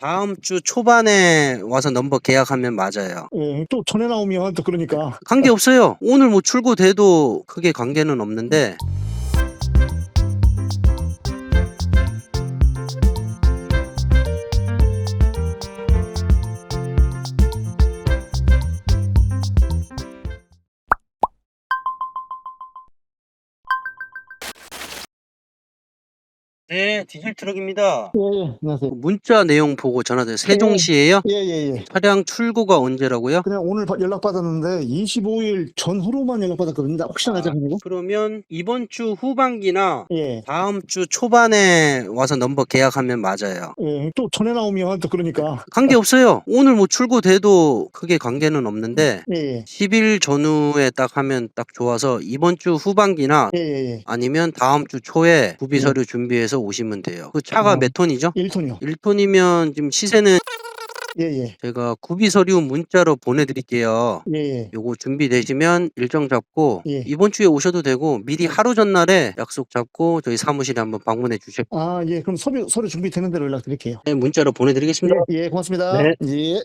다음 주 초반에 와서 넘버 계약하면 맞아요. 예, 또 전에 나오면 또 그러니까 관계 없어요. 오늘 뭐 출고돼도 크게 관계는 없는데 네, 디젤 트럭입니다. 예, 예, 안녕하세요. 문자 내용 보고 전화드려요. 세종시에요? 예, 예, 예. 차량 출고가 언제라고요? 그냥 오늘 바- 연락 받았는데 25일 전후로만 연락 받았거든요. 혹시나 아, 나지 않고? 그러면 이번 주 후반기나 예. 다음 주 초반에 와서 넘버 계약하면 맞아요. 예, 또 전에 나오면 또 그러니까 관계 없어요. 오늘 뭐 출고돼도 크게 관계는 없는데 예, 예, 10일 전후에 딱 하면 딱 좋아서 이번 주 후반기나 예, 예, 예. 아니면 다음 주 초에 구비 서류 준비해서 오시면 돼요. 그 차가 어. 몇 톤이죠? 1톤이요. 1톤이면 지금 시세는 예, 예, 제가 구비 서류 문자로 보내드릴게요. 예, 예. 요거 준비되시면 일정 잡고 예. 이번 주에 오셔도 되고 미리 하루 전날에 약속 잡고 저희 사무실에 한번 방문해 주실 아, 예, 그럼 서류, 서류 준비되는 대로 연락드릴게요. 문자로 보내드리겠습니다. 예, 고맙습니다. 네. 예.